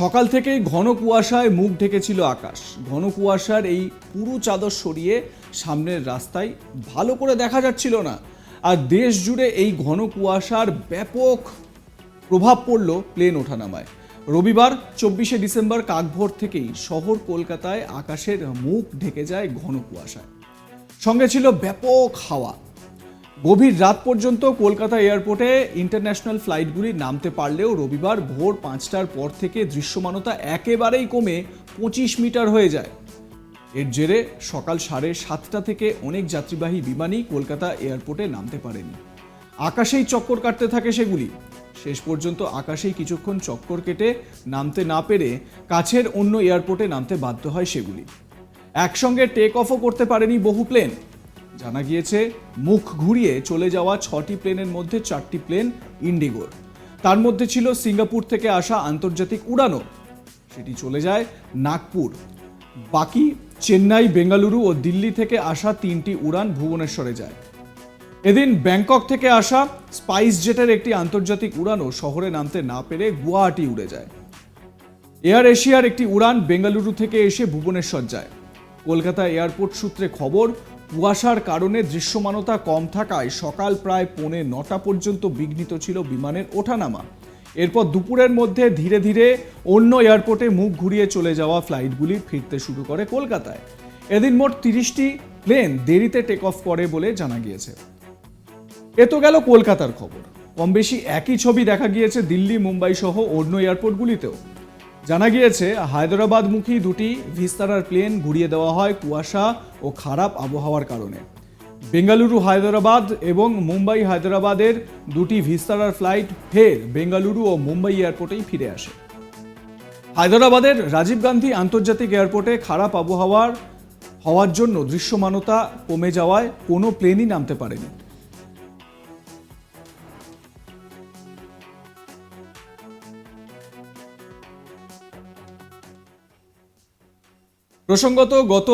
সকাল থেকেই ঘন কুয়াশায় মুখ ঢেকেছিল আকাশ। ঘন কুয়াশার এই পুরো চাদর সরিয়ে সামনের রাস্তায় ভালো করে দেখা যাচ্ছিল না। আর দেশ জুড়ে এই ঘন কুয়াশার ব্যাপক প্রভাব পড়ল প্লেন ওঠানামায়। রবিবার, চব্বিশে ডিসেম্বর কাকভোর থেকেই শহর কলকাতায় আকাশের মুখ ঢেকে যায় ঘন কুয়াশায়। সঙ্গে ছিল ব্যাপক হাওয়া। গভীর রাত পর্যন্ত কলকাতা এয়ারপোর্টে ইন্টারন্যাশনাল ফ্লাইটগুলি নামতে পারলেও রবিবার ভোর পাঁচটার পর থেকে দৃশ্যমানতা একেবারেই কমে পঁচিশ মিটার হয়ে যায়। এর জেরে সকাল সাড়ে সাতটা থেকে অনেক যাত্রীবাহী বিমানই কলকাতা এয়ারপোর্টে নামতে পারেনি। আকাশেই চক্কর কাটতে থাকে সেগুলি। শেষ পর্যন্ত আকাশেই কিছুক্ষণ চক্কর কেটে নামতে না পেরে কাছের অন্য এয়ারপোর্টে নামতে বাধ্য হয় সেগুলি। একসঙ্গে টেক অফও করতে পারেনি বহু প্লেন জানা গিয়েছে, মুখ ঘুরিয়ে চলে যাওয়া ছটি প্লেনের মধ্যে চারটি প্লেন ইন্ডিগোর। তার মধ্যে ছিল সিঙ্গাপুর থেকে আসা আন্তর্জাতিক উড়ানও। সেটি চলে যায় নাগপুর। বাকি চেন্নাই, বেঙ্গালুরু ও দিল্লি থেকে আসা তিনটি উড়ান ভুবনেশ্বরে যায়। এদিন ব্যাংকক থেকে আসা স্পাইস জেটের একটি আন্তর্জাতিক উড়ানও শহরে নামতে না পেরে গুয়াহাটি উড়ে যায়। এয়ার এশিয়ার একটি উড়ান বেঙ্গালুরু থেকে এসে ভুবনেশ্বর যায়। কলকাতা এয়ারপোর্ট সূত্রে খবর কুয়াশার কারণে দৃশ্যমানতা কম থাকায় সকাল প্রায় পৌনে নটা পর্যন্ত বিঘ্নিত ছিল বিমানের ওঠানামা। এরপর দুপুরের মধ্যে ধীরে ধীরে অন্য এয়ারপোর্টে মুখ ঘুরিয়ে চলে যাওয়া ফ্লাইটগুলি ফিরতে শুরু করে কলকাতায়। এদিন মোট তিরিশটি প্লেন দেরিতে টেক অফ করে বলে জানা গিয়েছে। এ তো গেল কলকাতার খবর। কম বেশি একই ছবি দেখা গিয়েছে দিল্লি, মুম্বাই সহ অন্য এয়ারপোর্টগুলিতেও। জানা গিয়েছে, হায়দ্রাবাদমুখী দুটি ভিস্তারার প্লেন ঘুরিয়ে দেওয়া হয় কুয়াশা ও খারাপ আবহাওয়ার কারণে। বেঙ্গালুরু হায়দ্রাবাদ এবং মুম্বাই হায়দ্রাবাদের দুটি ভিস্তারার ফ্লাইট ফের বেঙ্গালুরু ও মুম্বাই এয়ারপোর্টেই ফিরে আসে। হায়দ্রাবাদের রাজীব গান্ধী আন্তর্জাতিক এয়ারপোর্টে খারাপ আবহাওয়ার, হওয়ার জন্য দৃশ্যমানতা কমে যাওয়ায় কোনো প্লেনই নামতে পারেনি। প্রসঙ্গত গত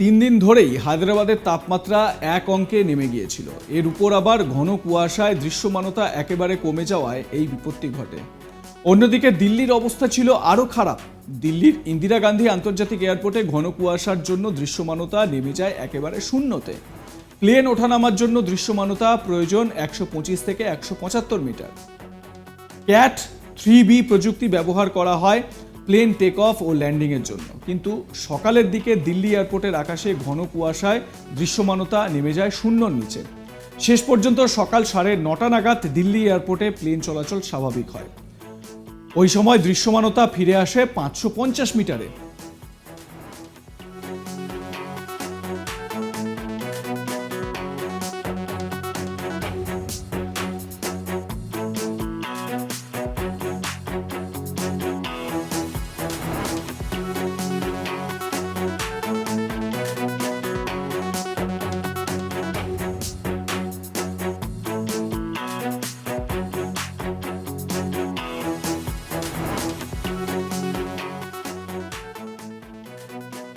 তিন দিন ধরেই হায়দ্রাবাদের তাপমাত্রা এক অঙ্কে নেমে গিয়েছিল। এর উপর আবার ঘন কুয়াশায় দৃশ্যমানতা একেবারে কমে যাওয়ায় এই বিপত্তি ঘটে। অন্যদিকে দিল্লির অবস্থা ছিল আরও খারাপ। দিল্লির ইন্দিরা গান্ধী আন্তর্জাতিক এয়ারপোর্টে ঘন কুয়াশার জন্য দৃশ্যমানতা নেমে যায় একেবারে শূন্যতে। প্লেন ওঠানামার জন্য দৃশ্যমানতা প্রয়োজন একশো পঁচিশ থেকে একশো পঁচাত্তর মিটার। ক্যাট থ্রি বি প্রযুক্তি ব্যবহার করা হয় প্লেন টেক অফ ও ল্যান্ডিংয়ের জন্য। কিন্তু সকালের দিকে দিল্লি এয়ারপোর্টের আকাশে ঘন কুয়াশায় দৃশ্যমানতা নেমে যায় শূন্যর নিচে। শেষ পর্যন্ত সকাল সাড়ে নটা নাগাদ দিল্লি এয়ারপোর্টে প্লেন চলাচল স্বাভাবিক হয়। ওই সময় দৃশ্যমানতা ফিরে আসে পাঁচশো পঞ্চাশ মিটারে।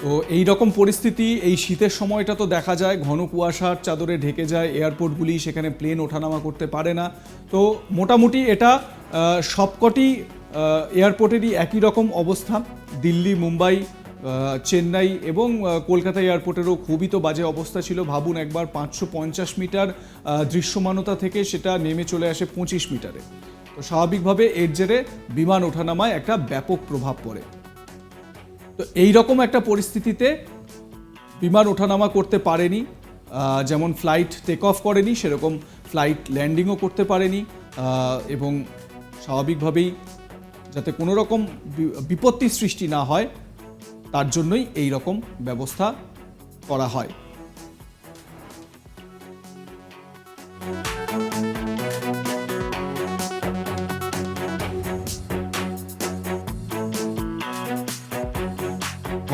তো এই রকম পরিস্থিতি, এই শীতের সময়টা তো দেখা যায়, ঘন কুয়াশার চাদরে ঢেকে যায়, এয়ারপোর্টগুলি সেখানে প্লেন ওঠানামা করতে পারে না। তো মোটামুটি এটা সবকটি এয়ারপোর্টেরই একই রকম অবস্থা। দিল্লি, মুম্বাই চেন্নাই এবং কলকাতা এয়ারপোর্টেরও খুবই তো বাজে অবস্থা ছিল। ভাবুন একবার পাঁচশো পঞ্চাশ মিটার দৃশ্যমানতা থেকে সেটা নেমে চলে আসে পঁচিশ মিটারে। তো স্বাভাবিকভাবে এর জেরে বিমান ওঠানামায় একটা ব্যাপক প্রভাব পড়ে। তো এই রকম একটা পরিস্থিতিতে বিমান ওঠানামা করতে পারেনি যেমন ফ্লাইট টেক অফ করেনি, সেরকম ফ্লাইট ল্যান্ডিংও করতে পারেনি এবং স্বাভাবিকভাবেই যাতে কোনো রকম বিপত্তি সৃষ্টি না হয়, তার জন্যই এই রকম ব্যবস্থা করা হয়।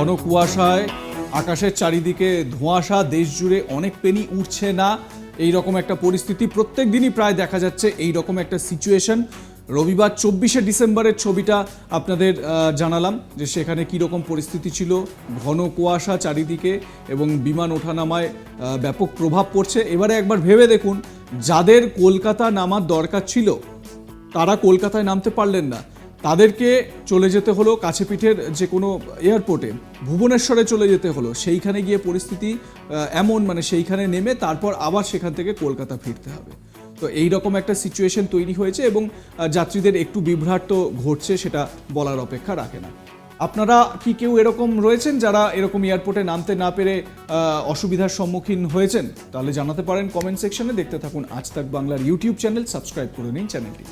ঘন কুয়াশায়, আকাশের চারিদিকে ধোঁয়াশা দেশ জুড়ে অনেক পেনি উঠছে না। এই রকম একটা পরিস্থিতি প্রত্যেক দিনই প্রায় দেখা যাচ্ছে এই রকম একটা সিচুয়েশন রবিবার চব্বিশে ডিসেম্বরের ছবিটা আপনাদের জানালাম যে সেখানে কী রকম পরিস্থিতি ছিল। ঘন কুয়াশা চারিদিকে এবং বিমান ওঠানামায় ব্যাপক প্রভাব পড়ছে। এবারে একবার ভেবে দেখুন, যাদের কলকাতা নামার দরকার ছিল, তারা কলকাতায় নামতে পারলেন না। তাদেরকে চলে যেতে হলো কাছে পিঠের যে কোনো এয়ারপোর্টে। ভুবনেশ্বরে চলে যেতে হলো। সেইখানে গিয়ে পরিস্থিতি এমন মানে সেইখানে নেমে তারপর আবার সেখান থেকে কলকাতা ফিরতে হবে। তো এই রকম একটা সিচুয়েশন তৈরি হয়েছে এবং যাত্রীদের একটু বিভ্রাট তো ঘটছে সেটা বলার অপেক্ষা রাখে না। আপনারা কি কেউ এরকম রয়েছেন যারা এরকম এয়ারপোর্টে নামতে না পেরে অসুবিধার সম্মুখীন হয়েছেন? তাহলে জানাতে পারেন কমেন্ট সেকশনে। দেখতে থাকুন আজ তাক বাংলার ইউটিউব চ্যানেল। সাবস্ক্রাইব করে নিন চ্যানেলটি।